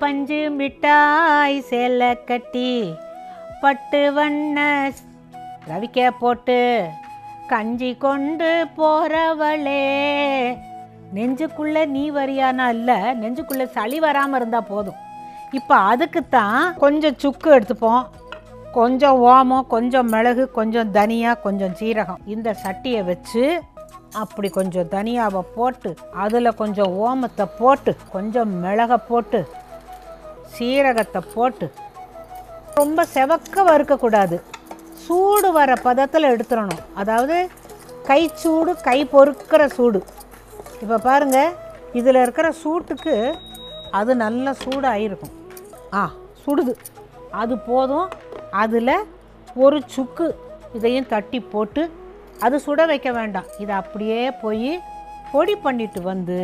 பஞ்சு மிட்டாய் சேலை கட்டி பட்டு வண்ண ரவிக்க போட்டு கஞ்சி கொண்டு போறவளே. நெஞ்சுக்குள்ள நீ வரியானா இல்லை நெஞ்சுக்குள்ள சளி வராமல் இருந்தால் போதும். இப்போ அதுக்குத்தான் கொஞ்சம் சுக்கு எடுத்துப்போம். கொஞ்சம் ஓமம் கொஞ்சம் மிளகு கொஞ்சம் தனியா கொஞ்சம் சீரகம். இந்த சட்டியை வச்சு அப்படி கொஞ்சம் தனியாவை போட்டு அதில் கொஞ்சம் ஓமத்தை போட்டு கொஞ்சம் மிளகை போட்டு சீரகத்தை போட்டு ரொம்ப செவக்க வறுக்கக்கூடாது சூடு வர பதத்தில் எடுத்துடணும். அதாவது கை சூடு கை பொறுக்கிற சூடு. இப்போ பாருங்கள் இதில் இருக்கிற சூட்டுக்கு அது நல்ல சூடாகிருக்கும் ஆ சுடுது. அது போதும். அதில் ஒரு சுக்கு இதையும் தட்டி போட்டு அது சுட வைக்க வேண்டாம். இதை அப்படியே போய் பொடி பண்ணிட்டு வந்து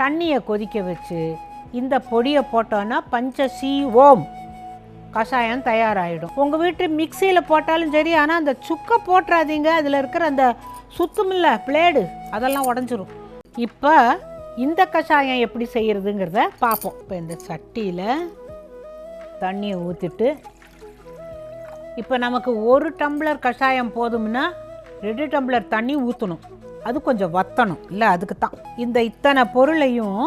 தண்ணியை கொதிக்க வச்சு இந்த பொடியை போட்டோன்னா பஞ்சசி ஓம் கஷாயம் தயாராகிடும் உங்கள் வீட்டு மிக்சியில் போட்டாலும் சரி ஆனால் அந்த சுக்கை போட்டுறாதீங்க. அதில் இருக்கிற அந்த சுத்தமில்ல பிளேடு அதெல்லாம் உடஞ்சிரும். இப்போ இந்த கஷாயம் எப்படி செய்கிறதுங்கிறத பார்ப்போம். இப்போ இந்த சட்டியில் தண்ணியை ஊற்றிட்டு இப்போ நமக்கு ஒரு டம்ளர் கஷாயம் போதும்னா ரெண்டு டம்ளர் தண்ணி ஊற்றணும் அது கொஞ்சம் வத்தணும். இல்லை அதுக்கு தான் இந்த இத்தனை பொருளையும்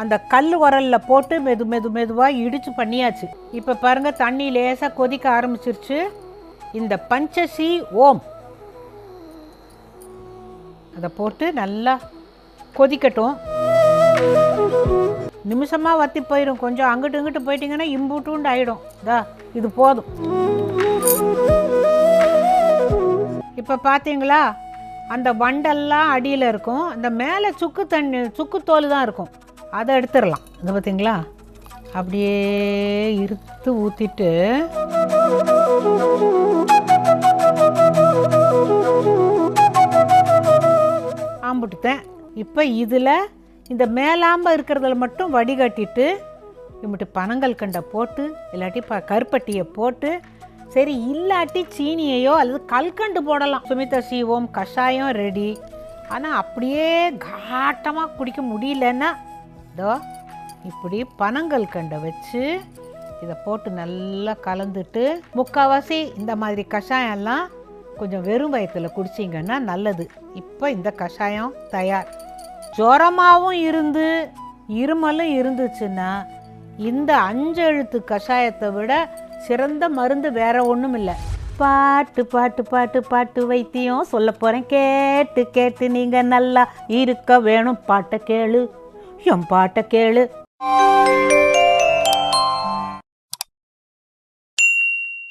அந்த கல் உரலில் போட்டு மெது மெது மெதுவாக இடித்து பண்ணியாச்சு. இப்போ பாருங்கள் தண்ணி லேசாக கொதிக்க ஆரம்பிச்சிருச்சு. இந்த பஞ்சசி ஓம். அதை போட்டு நல்லா கொதிக்கட்டும். நிமிஷமாக வத்தி போயிடும் கொஞ்சம் அங்கிட்டு இங்கிட்டு போயிட்டீங்கன்னா இம்புட்டுண்டு ஆகிடும் இதா இது போதும். இப்போ பார்த்தீங்களா அந்த வண்டெல்லாம் அடியில் இருக்கும். அந்த மேலே சுக்கு தண்ணி சுக்கு தோல் தான் இருக்கும். அதை எடுத்துடலாம். இது பார்த்தீங்களா அப்படியே இருத்து ஊற்றிட்டு ஆம்பிட்டுட்டேன் இப்போ இதில் இந்த மேலாம்ப இருக்கிறதுல மட்டும் வடிகட்டிட்டு இம்பிட்டு பனங்கள் கண்டை போட்டு இல்லாட்டி ப கருப்பட்டியை போட்டு சரி இல்லாட்டி சீனியையோ அல்லது கல்கண்டு போடலாம். சுமிதா சீவோம் கஷாயம் ரெடி. ஆனால் அப்படியே காட்டமாக குடிக்க முடியலன்னா இதோ இப்படி பனங்கள் கண்டை வச்சு இதை போட்டு நல்லா கலந்துட்டு முக்கால்வாசி இந்த மாதிரி கஷாயம்லாம் கொஞ்சம் வெறும் வயத்தில் குடிச்சிங்கன்னா நல்லது. இப்போ இந்த கஷாயம் தயார். ஜுரமாகவும் இருந்து இருமலும் இருந்துச்சுன்னா இந்த அஞ்சு எழுத்து கஷாயத்தை விட சிறந்த மருந்து வேற ஒன்றும் இல்லை பாட்டு பாட்டு பாட்டு பாட்டு வைத்தியம் சொல்ல போகிறேன் கேட்டு கேட்டு நீங்கள் நல்லா இருக்க வேணும். பாட்டை கேளு. என் பாட்டை கேளு.